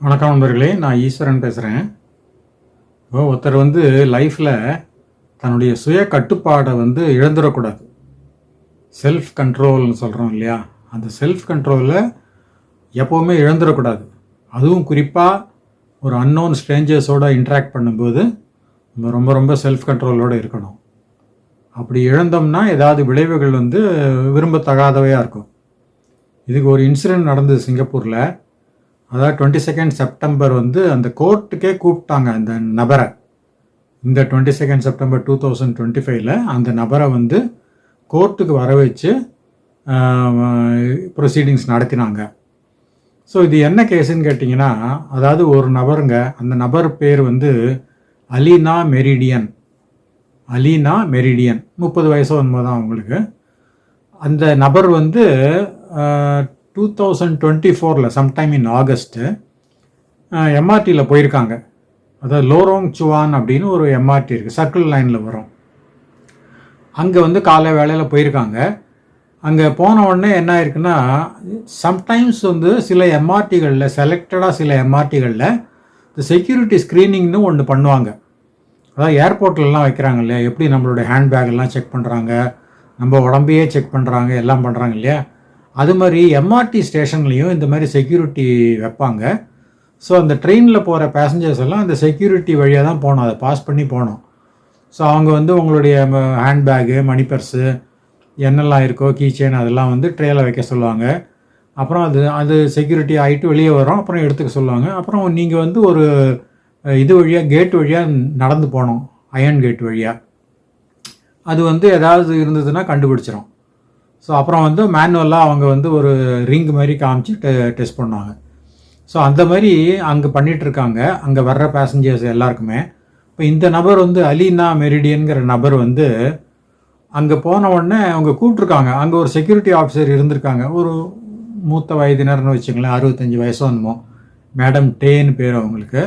வணக்கம் நண்பர்களே நான் ஈஸ்வரன் பேசுகிறேன் இப்போ ஒருத்தர் வந்து லைஃப்பில் தன்னுடைய சுய கட்டுப்பாடை வந்து இழந்துடக்கூடாது. செல்ஃப் கண்ட்ரோல்னு சொல்கிறோம் இல்லையா? அந்த செல்ஃப் கண்ட்ரோலை எப்போவுமே இழந்துடக்கூடாது. அதுவும் குறிப்பாக ஒரு அன்னோன் ஸ்ட்ரேஞ்சர்ஸோடு இன்ட்ராக்ட் பண்ணும்போது நம்ம ரொம்ப ரொம்ப செல்ஃப் கண்ட்ரோலோடு இருக்கணும். அப்படி இழந்தோம்னா ஏதாவது விளைவுகள் வந்து விரும்பத்தகாதவையாக இருக்கும். இதுக்கு ஒரு இன்சிடென்ட் நடந்தது சிங்கப்பூரில். அதாவது டுவெண்ட்டி செகண்ட் செப்டம்பர் வந்து அந்த கோர்ட்டுக்கே கூப்பிட்டாங்க அந்த நபரை. இந்த twenty second September two thousand twenty ஃபைவ்ல அந்த நபரை வந்து கோர்ட்டுக்கு வர வச்சு ப்ரொசீடிங்ஸ் நடத்தினாங்க. ஸோ இது என்ன கேஸுன்னு கேட்டிங்கன்னா அதாவது ஒரு நபருங்க அந்த நபர் பேர் வந்து அலீனா மெரிடியன். அலீனா மெரிடியன். முப்பது வயசோ ஒன்பது தான் அவங்களுக்கு. அந்த நபர் வந்து டூ தௌசண்ட் டுவெண்ட்டி ஃபோரில் சம்டைம் இன் ஆகஸ்ட்டு எம்ஆர்டியில் போயிருக்காங்க. அதாவது லோரோங் சுவான் அப்படின்னு ஒரு எம்ஆர்டி இருக்குது சர்க்கிள் லைனில் வரும். அங்கே வந்து காலை வேளையில் போயிருக்காங்க. அங்கே போன உடனே என்ன ஆயிருக்குன்னா சம்டைம்ஸ் வந்து சில எம்ஆர்டிகளில் செலக்டடாக சில எம்ஆர்டிகளில் இந்த செக்யூரிட்டி ஸ்க்ரீனிங்னு ஒன்று பண்ணுவாங்க. அதாவது ஏர்போர்ட்லலாம் வைக்கிறாங்க இல்லையா? எப்படி நம்மளுடைய ஹேண்ட்பேக்கெல்லாம் செக் பண்ணுறாங்க நம்ம உடம்பையே செக் பண்ணுறாங்க எல்லாம் பண்ணுறாங்க இல்லையா? அது மாதிரி எம்ஆர்டி ஸ்டேஷன்லேயும் இந்த மாதிரி செக்யூரிட்டி வைப்பாங்க. ஸோ அந்த ட்ரெயினில் போகிற பேசஞ்சர்ஸ் எல்லாம் அந்த செக்யூரிட்டி வழியாக தான் போகணும் அதை பாஸ் பண்ணி போகணும் ஸோ அவங்க வந்து உங்களுடைய ஹேண்ட்பேகு மணி பர்ஸு என்னெல்லாம் இருக்கோ கீச்சேன் அதெல்லாம் வந்து ட்ரேயில் வைக்க சொல்லுவாங்க. அப்புறம் அது அது செக்யூரிட்டி ஆகிட்டு வெளியே வரும் அப்புறம் எடுத்துக்க சொல்லுவாங்க. அப்புறம் நீங்கள் வந்து ஒரு இது வழியாக கேட் வழியாக நடந்து போகணும் அயன் கேட் வழியாக அது வந்து ஏதாவது இருந்ததுன்னா கண்டுபிடிச்சிரும். ஸோ அப்புறம் வந்து மேனுவலாக அவங்க வந்து ஒரு ரிங் மாதிரி காமிச்சு டெ டெஸ்ட் பண்ணுவாங்க. ஸோ அந்த மாதிரி அங்கே பண்ணிகிட்ருக்காங்க அங்கே வர்ற பேசஞ்சர்ஸ் எல்லாருக்குமே. இப்போ இந்த நபர் வந்து அலீனா மெரிடியன்கிற நபர் வந்து அங்கே போன உடனே அவங்க கூப்பிட்ருக்காங்க அங்கே ஒரு செக்யூரிட்டி ஆஃபீஸர் இருந்திருக்காங்க. ஒரு மூத்த வயதினர்னு வச்சுங்களேன் அறுபத்தஞ்சி வயசு வந்துமோ மேடம் டேன்னு பேர் அவங்களுக்கு.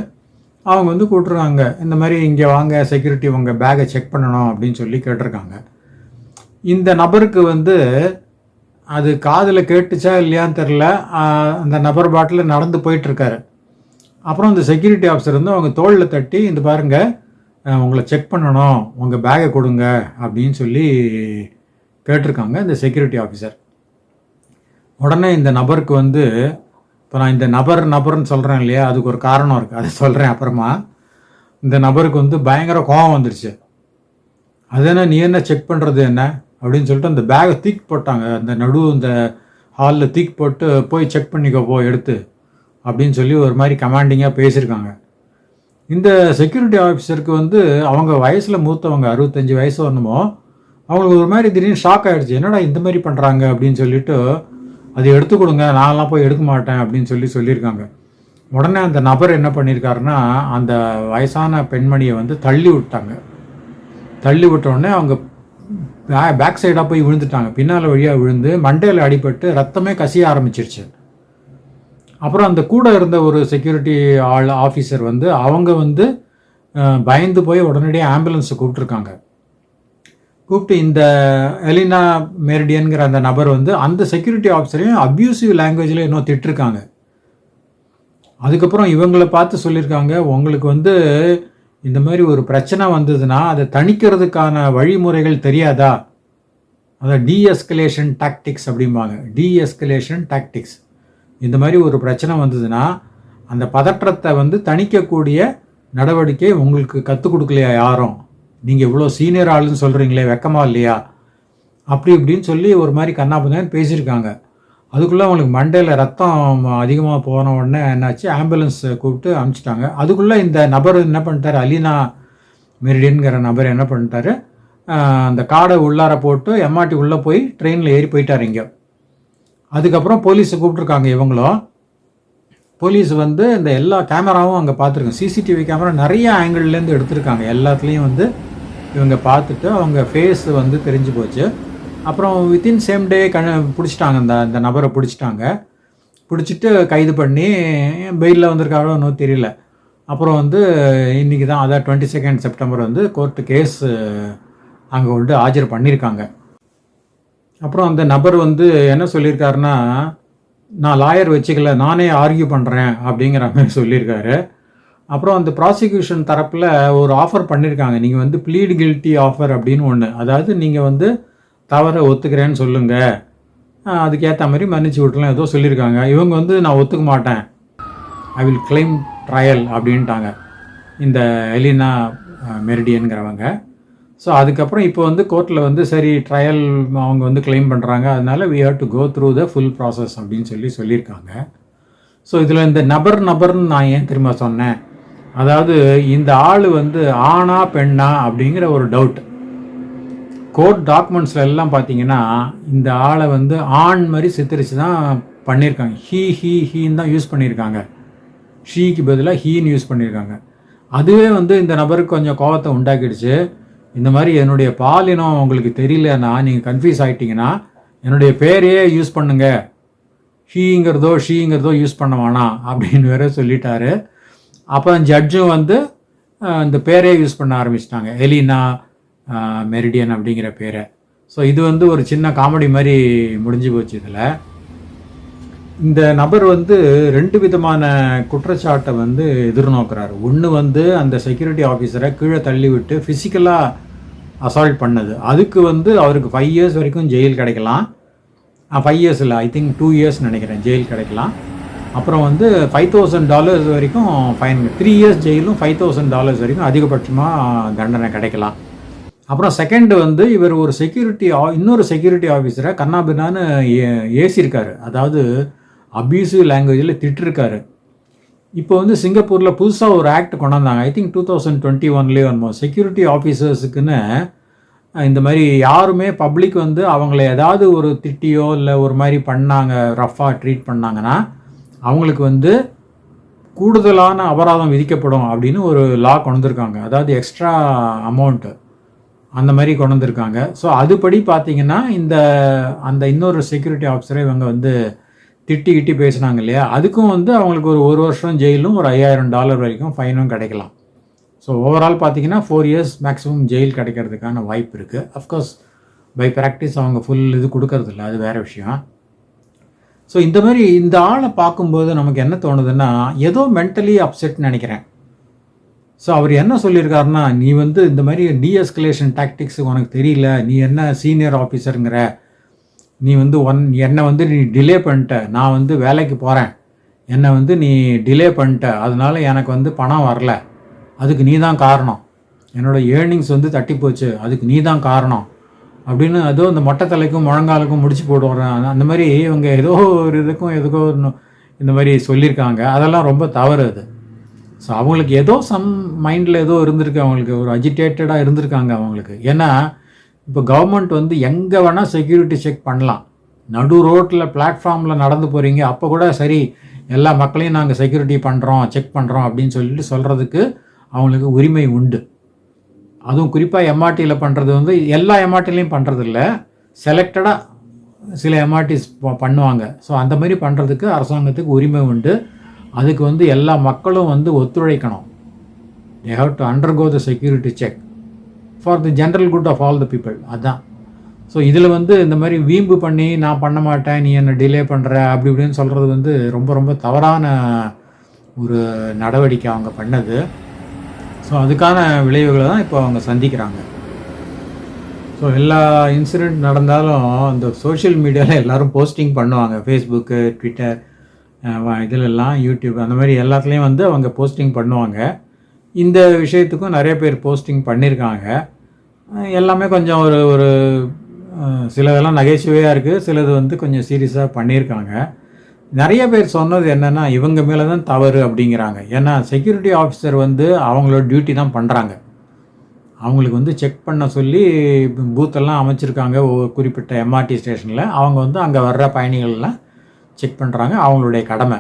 அவங்க வந்து கூப்பிட்ருக்காங்க இந்த மாதிரி இங்கே வாங்க செக்யூரிட்டி உங்கள் பேகை செக் பண்ணணும் அப்படின்னு சொல்லி கேட்டிருக்காங்க. இந்த நபருக்கு வந்து அது காதில் கேட்டுச்சா இல்லையான்னு தெரில அந்த நபர் பாட்டில் நடந்து போயிட்டுருக்காரு. அப்புறம் இந்த செக்யூரிட்டி ஆஃபீஸர் வந்து அவங்க தோளில் தட்டி இந்த பாருங்கள் உங்களை செக் பண்ணணும். உங்கள் பேகை கொடுங்க அப்படின்னு சொல்லி கேட்டிருக்காங்க இந்த செக்யூரிட்டி ஆஃபீஸர் உடனே இந்த நபருக்கு வந்து இப்போ நான் இந்த நபர் நபர்னு சொல்கிறேன் இல்லையா? அதுக்கு ஒரு காரணம் இருக்குது அதை சொல்கிறேன் அப்புறமா. இந்த நபருக்கு வந்து பயங்கர கோபம் வந்துடுச்சு அது என்ன நீ என்ன செக் பண்ணுறது என்ன? அப்படின்னு சொல்லிட்டு அந்த பேகை தூக்கி போட்டாங்க. அந்த நடு இந்த ஹாலில் தூக்கி போட்டு போய் செக் பண்ணிக்கோ போ எடுத்து அப்படின்னு சொல்லி ஒரு மாதிரி கமாண்டிங்காக பேசியிருக்காங்க. இந்த செக்யூரிட்டி ஆஃபீஸருக்கு வந்து அவங்க வயசில் மூத்தவங்க அறுபத்தஞ்சி வயசு வரணுமோ அவங்களுக்கு ஒரு மாதிரி திடீர்னு ஷாக் ஆகிடுச்சு என்னடா இந்த மாதிரி பண்ணுறாங்க அப்படின்னு சொல்லிட்டு அது எடுத்து கொடுங்க நான்லாம் போய் எடுக்க மாட்டேன் அப்படின்னு சொல்லி சொல்லியிருக்காங்க. உடனே அந்த நபர் என்ன பண்ணியிருக்காருன்னா அந்த வயசான பெண்மணியை வந்து தள்ளி விட்டாங்க. தள்ளி விட்டோடனே அவங்க பேக் சைடாக போய் விழுந்துட்டாங்க. பின்னால் வழியாக விழுந்து மண்டையில் அடிபட்டு ரத்தமே கசிய ஆரம்பிச்சிருச்சு. அப்புறம் அந்த கூட இருந்த ஒரு செக்யூரிட்டி ஆள் ஆஃபீஸர் வந்து அவங்க வந்து பயந்து போய் உடனடியாக ஆம்புலன்ஸை கூப்பிட்ருக்காங்க கூப்பிட்டு இந்த எலினா மெரிடியனுங்கிற அந்த நபர் வந்து அந்த செக்யூரிட்டி ஆஃபீஸரையும் அப்யூசிவ் லாங்குவேஜில் இன்னும் திட்டிருக்காங்க. அதுக்கப்புறம் இவங்களை பார்த்து சொல்லியிருக்காங்க உங்களுக்கு வந்து இந்த மாதிரி ஒரு பிரச்சனை வந்ததுன்னா அதை தணிக்கிறதுக்கான வழிமுறைகள் தெரியாதா? அதை டீஎஸ்கலேஷன் டாக்டிக்ஸ் அப்படிம்பாங்க. டீஎஸ்கலேஷன் டாக்டிக்ஸ் இந்த மாதிரி ஒரு பிரச்சனை வந்ததுன்னா அந்த பதற்றத்தை வந்து தணிக்கக்கூடிய நடவடிக்கை உங்களுக்கு கற்றுக் கொடுக்கலையா யாரும்? நீங்கள் இவ்வளோ சீனியர் ஆளுன்னு சொல்கிறீங்களே வெக்கமா இல்லையா? அப்படி இப்படின்னு சொல்லி ஒரு மாதிரி கண்ணாபுதான் பேசியிருக்காங்க. அதுக்குள்ளே அவங்களுக்கு மண்டையில் ரத்தம் அதிகமாக போன உடனே என்னாச்சு? ஆம்புலன்ஸ் கூப்பிட்டு அனுப்பிச்சிட்டாங்க அதுக்குள்ளே இந்த நபர் என்ன பண்ணிட்டார்? அலீனா மெரிடியன்கிற நபர் என்ன பண்ணிட்டாரு? அந்த காடை உள்ளார போட்டு எம்ஆர்டி உள்ளே போய் ட்ரெயினில் ஏறி போயிட்டார் இங்கே. அதுக்கப்புறம் போலீஸை கூப்பிட்ருக்காங்க இவங்களும். போலீஸ் வந்து இந்த எல்லா கேமராவும் அங்கே பார்த்துருக்கோம் சிசிடிவி கேமரா நிறைய ஆங்கிள்லேருந்து எடுத்திருக்காங்க. எல்லாத்துலேயும் வந்து இவங்க பார்த்துட்டு அவங்க ஃபேஸ் வந்து தெரிஞ்சு போச்சு. அப்புறம் வித்தின் சேம் டே கண பிடிச்சிட்டாங்க அந்த அந்த நபரை பிடிச்சிட்டாங்க. பிடிச்சிட்டு கைது பண்ணி பெயிலில் வந்திருக்காரோ இன்னும் தெரியல. அப்புறம் வந்து இன்றைக்கி தான் அதான் டுவெண்ட்டி செகண்ட் செப்டம்பர் வந்து கோர்ட்டு கேஸ் அங்கே வந்து ஆஜர் பண்ணியிருக்காங்க அப்புறம் அந்த நபர் வந்து என்ன சொல்லியிருக்காருன்னா நான் லாயர் வச்சுக்கல நானே ஆர்கியூ பண்ணுறேன் அப்படிங்கிற மாதிரி சொல்லியிருக்காரு அப்புறம் அந்த ப்ராசிக்யூஷன் தரப்பில் ஒரு ஆஃபர் பண்ணியிருக்காங்க நீங்கள் வந்து ப்ளீட் கில்ட்டி ஆஃபர் அப்படின்னு ஒன்று அதாவது நீங்கள் வந்து தவறை ஒத்துக்கிறேன்னு சொல்லுங்கள் அதுக்கேற்ற மாதிரி மன்னிச்சு விட்டுலாம் ஏதோ சொல்லியிருக்காங்க. இவங்க வந்து நான் ஒத்துக்க மாட்டேன். ஐ வில் கிளைம் ட்ரையல் அப்படின்ட்டாங்க. இந்த எலினா மெரிடியனுங்கிறவங்க. ஸோ அதுக்கப்புறம் இப்போ வந்து கோர்ட்டில் வந்து சரி ட்ரையல் அவங்க வந்து கிளைம் பண்ணுறாங்க அதனால we have to go through the full process அப்படின்னு சொல்லி சொல்லியிருக்காங்க. ஸோ இதில் இந்த நபர் நபர்னு நான் ஏன் திரும்ப சொன்னேன்? அதாவது இந்த ஆள் வந்து ஆணா பெண்ணா அப்படிங்கிற ஒரு டவுட் கோர்ட் டாக்குமெண்ட்ஸில் எல்லாம் பார்த்தீங்கன்னா இந்த ஆளை வந்து ஆண் மாதிரி சித்தரித்து தான் பண்ணியிருக்காங்க. ஹீ ஹீ ஹீன்னு தான் யூஸ் பண்ணியிருக்காங்க. ஷீக்கு பதிலாக ஹீன்னு யூஸ் பண்ணியிருக்காங்க. அதுவே வந்து இந்த நபருக்கு கொஞ்சம் கோபத்தை உண்டாக்கிடுச்சு. இந்த மாதிரி என்னுடைய பாலினம் உங்களுக்கு தெரியலன்னா நீங்கள் கன்ஃபியூஸ் ஆகிட்டீங்கன்னா என்னுடைய பேரையே யூஸ் பண்ணுங்க. ஹீங்கிறதோ ஷீங்கிறதோ யூஸ் பண்ண வேணாம் அப்படின்னு வேற சொல்லிட்டாரு. அப்போ ஜட்ஜும் வந்து இந்த பேரே யூஸ் பண்ண ஆரம்பிச்சிட்டாங்க. எலினா மெரிடியன் அப்படிங்கிற பேரை. ஸோ இது வந்து ஒரு சின்ன காமெடி மாதிரி முடிஞ்சு போச்சு இதில். இந்த நபர் வந்து ரெண்டு விதமான குற்றச்சாட்டை வந்து எதிர்நோக்குறாரு. ஒன்று வந்து அந்த செக்யூரிட்டி ஆஃபீஸரை கீழே தள்ளிவிட்டு ஃபிசிக்கலாக அசால்ட் பண்ணது. அதுக்கு வந்து அவருக்கு ஃபைவ் இயர்ஸ் வரைக்கும் ஜெயில் கிடைக்கலாம். ஃபைவ் இயர்ஸ் இல்லை ஐ திங்க் டூ இயர்ஸ் நினைக்கிறேன் ஜெயில் கிடைக்கலாம். அப்புறம் வந்து ஃபைவ் தௌசண்ட் டாலர்ஸ் வரைக்கும் ஃபைன் த்ரீ இயர்ஸ் ஜெயிலும் ஃபைவ் தௌசண்ட் டாலர்ஸ் வரைக்கும் அதிகபட்சமாக தண்டனை கிடைக்கலாம். அப்புறம் செகண்ட் வந்து இவர் ஒரு செக்யூரிட்டி இன்னொரு செக்யூரிட்டி ஆஃபீஸரை கண்ணாபின்னான்னு ஏ- ஏசியிருக்காரு அதாவது அபியூசிவ் லாங்குவேஜில் திட்டிருக்காரு. இப்போ வந்து சிங்கப்பூரில் புதுசாக ஒரு act கொண்டாந்தாங்க. I think two thousand twenty ஒன்லேயே வரணும் செக்யூரிட்டி ஆஃபீஸர்ஸுக்குன்னு இந்த மாதிரி யாருமே பப்ளிக் வந்து அவங்கள ஏதாவது ஒரு திட்டியோ இல்லை ஒரு மாதிரி பண்ணாங்க ரஃப்பாக ட்ரீட் பண்ணாங்கன்னா அவங்களுக்கு வந்து கூடுதலான அபராதம் விதிக்கப்படும் அப்படின்னு ஒரு லா கொண்டு வந்திருக்காங்க. அதாவது எக்ஸ்ட்ரா அமௌண்ட்டு அந்த மாதிரி கொண்டு வந்திருக்காங்க. ஸோ அதுபடி பார்த்தீங்கன்னா இந்த அந்த இன்னொரு செக்யூரிட்டி ஆஃபீஸரை இவங்க வந்து திட்டி கிட்டி பேசுனாங்க இல்லையா? அதுக்கும் வந்து அவங்களுக்கு ஒரு ஒரு வருஷம் ஜெயிலும் ஒரு ஐயாயிரம் டாலர் வரைக்கும் ஃபைனும் கிடைக்கலாம். ஸோ ஓவரால் பார்த்தீங்கன்னா ஃபோர் இயர்ஸ் மேக்ஸிமம் ஜெயில் கிடைக்கிறதுக்கான வாய்ப்பு இருக்குது அஃப்கோர்ஸ் பை ப்ராக்டிஸ் அவங்க ஃபுல் இது கொடுக்கறதில்ல அது வேறு விஷயம். ஸோ இந்த மாதிரி இந்த ஆளை பார்க்கும்போது நமக்கு என்ன தோணுதுன்னா ஏதோ மென்டலி அப்செட்னு நினைக்கிறேன். ஸோ அவர் என்ன சொல்லியிருக்காருன்னா நீ வந்து இந்த மாதிரி டிஎஸ்கலேஷன் டாக்டிக்ஸ் உனக்கு தெரியல. நீ என்ன சீனியர் ஆஃபீஸருங்கிற நீ வந்து ஒன் என்னை வந்து நீ டிலே பண்ணிட்ட. நான் வந்து வேலைக்கு போகிறேன் என்னை வந்து நீ டிலே பண்ணிட்ட. அதனால எனக்கு வந்து பணம் வரல. அதுக்கு நீ தான் காரணம். என்னோட ஏர்னிங்ஸ் வந்து தட்டி போச்சு. அதுக்கு நீ தான் காரணம். அப்படின்னு ஏதோ இந்த மொட்டை தலைக்கும் முழங்காலுக்கும் முடிச்சு போடுறேன் அந்த- மாதிரி இவங்க ஏதோ ஒரு இதுக்கும் எதுக்கோ இந்த மாதிரி சொல்லியிருக்காங்க. அதெல்லாம் ரொம்ப தவறு அது. ஸோ அவங்களுக்கு ஏதோ சம் மைண்டில் ஏதோ இருந்திருக்கு அவங்களுக்கு ஒரு அஜிடேட்டடாக இருந்திருக்காங்க அவங்களுக்கு. ஏன்னா இப்போ கவர்மெண்ட் வந்து எங்கே வேணால் செக்யூரிட்டி செக் பண்ணலாம். நடு ரோட்டில் பிளாட்ஃபார்மில் நடந்து போகிறீங்க அப்போ கூட சரி எல்லா மக்களையும் நாங்கள் செக்யூரிட்டி பண்ணுறோம் செக் பண்ணுறோம் அப்படின்னு சொல்லிட்டு சொல்கிறதுக்கு அவங்களுக்கு உரிமை உண்டு. அதுவும் குறிப்பாக எம்ஆர்டியில் பண்ணுறது வந்து எல்லா எம்ஆர்டிலையும் பண்ணுறதில்ல செலக்டடாக சில எம்ஆர்டிஸ் பண்ணுவாங்க. ஸோ அந்த மாதிரி பண்ணுறதுக்கு அரசாங்கத்துக்கு உரிமை உண்டு. அதுக்கு வந்து எல்லா மக்களும் வந்து ஒத்துழைக்கணும். They have to undergo the security check for the general good of all the people அதுதான் ஸோ இதில் வந்து இந்த மாதிரி வீம்பு பண்ணி நான் பண்ண மாட்டேன் நீ என்னை டிலே பண்ணுற அப்படி இப்படின்னு சொல்கிறது வந்து ரொம்ப ரொம்ப தவறான ஒரு நடவடிக்கை அவங்க பண்ணது. ஸோ அதுக்கான விளைவுகளை தான் இப்போ அவங்க சந்திக்கிறாங்க. ஸோ எல்லா இன்சிடெண்ட் நடந்தாலும் இந்த சோஷியல் மீடியாவில் எல்லோரும் போஸ்டிங் பண்ணுவாங்க. ஃபேஸ்புக்கு ட்விட்டர் இதிலெல்லாம் யூடியூப் அந்த மாதிரி எல்லாத்துலேயும் வந்து அவங்க போஸ்டிங் பண்ணுவாங்க. இந்த விஷயத்துக்கும் நிறைய பேர் போஸ்டிங் பண்ணியிருக்காங்க எல்லாமே கொஞ்சம் ஒரு ஒரு சிலதெல்லாம் நகைச்சுவையாக இருக்குது சிலது வந்து கொஞ்சம் சீரியஸாக பண்ணியிருக்காங்க நிறைய பேர் சொன்னது என்னென்னா இவங்க மேலே தான் தவறு அப்படிங்கிறாங்க. ஏன்னா செக்யூரிட்டி ஆஃபீஸர் வந்து அவங்களோட டியூட்டி தான் பண்ணுறாங்க அவங்களுக்கு வந்து செக் பண்ண சொல்லி பூத்தெல்லாம் அமைச்சிருக்காங்க ஒவ்வொரு குறிப்பிட்ட எம்ஆர்டி ஸ்டேஷனில் அவங்க வந்து அங்கே வர்ற பயணிகள்லாம் செக் பண்ணுறாங்க அவங்களுடைய கடமை.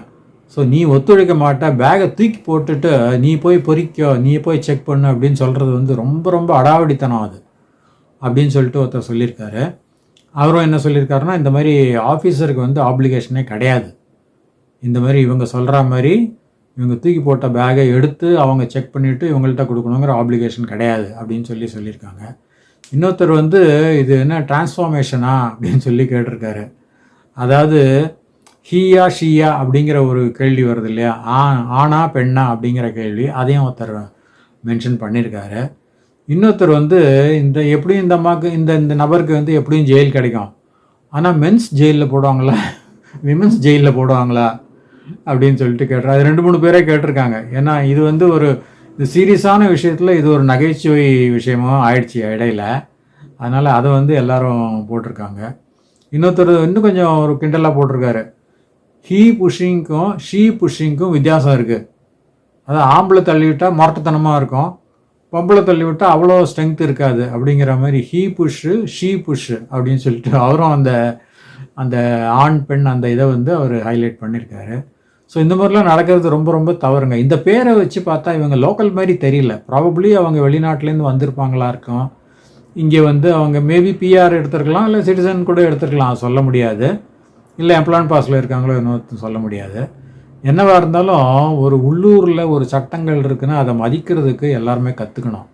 ஸோ நீ ஒத்துழைக்க மாட்ட பேகை தூக்கி போட்டுட்டு நீ போய் பொறிக்கோ நீ போய் செக் பண்ணு அப்படின்னு சொல்கிறது வந்து ரொம்ப ரொம்ப அடாவடித்தனம் அது. அப்படின்னு சொல்லிட்டு ஒருத்தர் சொல்லியிருக்காரு. அவரும் என்ன சொல்லியிருக்காருன்னா இந்த மாதிரி ஆஃபீஸருக்கு வந்து ஆப்ளிகேஷனே கிடையாது. இந்த மாதிரி இவங்க சொல்கிற மாதிரி இவங்க தூக்கி போட்ட பேகை எடுத்து அவங்க செக் பண்ணிவிட்டு இவங்கள்ட்ட கொடுக்கணுங்கிற ஆப்ளிகேஷன் கிடையாது அப்படின்னு சொல்லி சொல்லியிருக்காங்க. இன்னொருத்தர் வந்து இது என்ன டிரான்ஸ்ஃபார்மேஷனா அப்படின்னு சொல்லி கேட்டிருக்காரு. அதாவது ஹீயா ஷீயா அப்படிங்கிற ஒரு கேள்வி வருது இல்லையா? ஆ ஆனா பெண்ணா அப்படிங்கிற கேள்வி அதையும் ஒருத்தர் மென்ஷன் பண்ணியிருக்காரு இன்னொருத்தர் வந்து இந்த எப்படியும் இந்த அம்மாவுக்கு இந்த இந்த நபருக்கு வந்து எப்படியும் ஜெயில் கிடைக்கும். ஆனால் மென்ஸ் ஜெயிலில் போடுவாங்களா? விமென்ஸ் ஜெயிலில் போடுவாங்களா? அப்படின்னு சொல்லிட்டு கேட்டுரு அது ரெண்டு மூணு பேரே கேட்டிருக்காங்க. ஏன்னா இது வந்து ஒரு இந்த சீரியஸான விஷயத்தில் இது ஒரு நகைச்சுவை விஷயமும் ஆயிடுச்சு இடையில. அதனால் அதை வந்து எல்லாரும் போட்டிருக்காங்க. இன்னொருத்தர் இன்னும் கொஞ்சம் ஒரு கிண்டலாக போட்டிருக்காரு. ஹீ புஷிங்க்கும் ஷீ புஷிங்க்கும் வித்தியாசம் இருக்குது அதாவது ஆம்பளை தள்ளி விட்டால் இருக்கும். பொம்பளை தள்ளி விட்டால் அவ்வளோ ஸ்ட்ரென்த் இருக்காது அப்படிங்கிற மாதிரி ஹீ புஷ்ஷு ஷீ புஷ்ஷு அப்படின்னு சொல்லிட்டு அவரும் அந்த அந்த ஆண் பெண் அந்த இதை வந்து அவர் ஹைலைட் பண்ணியிருக்காரு ஸோ இந்த மாதிரிலாம் நடக்கிறது ரொம்ப ரொம்ப தவறுங்க. இந்த பேரை வச்சு பார்த்தா இவங்க லோக்கல் மாதிரி தெரியல. ப்ராபப்ளி அவங்க வெளிநாட்டிலேருந்து வந்திருப்பாங்களா இருக்கும். இங்கே வந்து அவங்க மேபி பிஆர் எடுத்திருக்கலாம் இல்லை சிட்டிசன் கூட எடுத்திருக்கலாம் சொல்ல முடியாது. இல்லை எம்ப்ளாய்மெண்ட் பாஸில் இருக்காங்களோ இன்னும் சொல்ல முடியாது. என்னவாக இருந்தாலும் ஒரு உள்ளூரில் ஒரு சட்டங்கள் இருக்குன்னா அதை மதிக்கிறதுக்கு எல்லாருமே கற்றுக்கணும்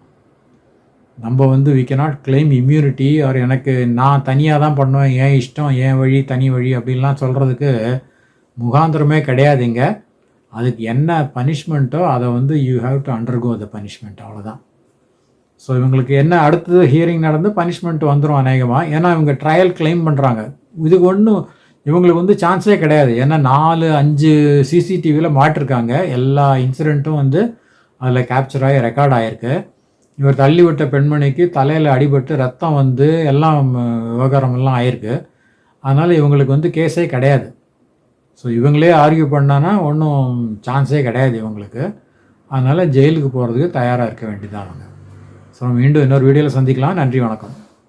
நம்ம வந்து வி cannot கிளைம் இம்யூனிட்டி அவர் எனக்கு நான் தனியாக தான் பண்ணுவேன் ஏன் இஷ்டம் ஏன் வழி தனி வழி அப்படின்லாம் சொல்கிறதுக்கு முகாந்திரமே கிடையாதுங்க. அதுக்கு என்ன பனிஷ்மெண்ட்டோ அதை வந்து you have to undergo the punishment அவ்வளோதான் ஸோ இவங்களுக்கு என்ன அடுத்தது ஹியரிங் நடந்து பனிஷ்மெண்ட் வந்துடும் அநேகமாக ஏன்னா இவங்க ட்ரையல் கிளைம் பண்ணுறாங்க இதுக்கு ஒன்றும் இவங்களுக்கு வந்து சான்ஸே கிடையாது. ஏன்னா நாலு அஞ்சு சிசிடிவியில் மாட்டிருக்காங்க. எல்லா இன்சிடெண்ட்டும் வந்து அதில் கேப்சர் ஆகி ரெக்கார்ட் ஆகிருக்கு இவர் தள்ளி விட்ட பெண்மணிக்கு தலையில் அடிபட்டு ரத்தம் வந்து எல்லாம் விவகாரமெல்லாம் ஆயிருக்கு. அதனால் இவங்களுக்கு வந்து கேஸே கிடையாது. ஸோ இவங்களே ஆர்கியூ பண்ணானா ஒன்றும் சான்ஸே கிடையாது இவங்களுக்கு. அதனால் ஜெயிலுக்கு போகிறதுக்கு தயாராக இருக்க வேண்டியதான் அவங்க. ஸோ மீண்டும் இன்னொரு வீடியோவில் சந்திக்கலாம். நன்றி வணக்கம்.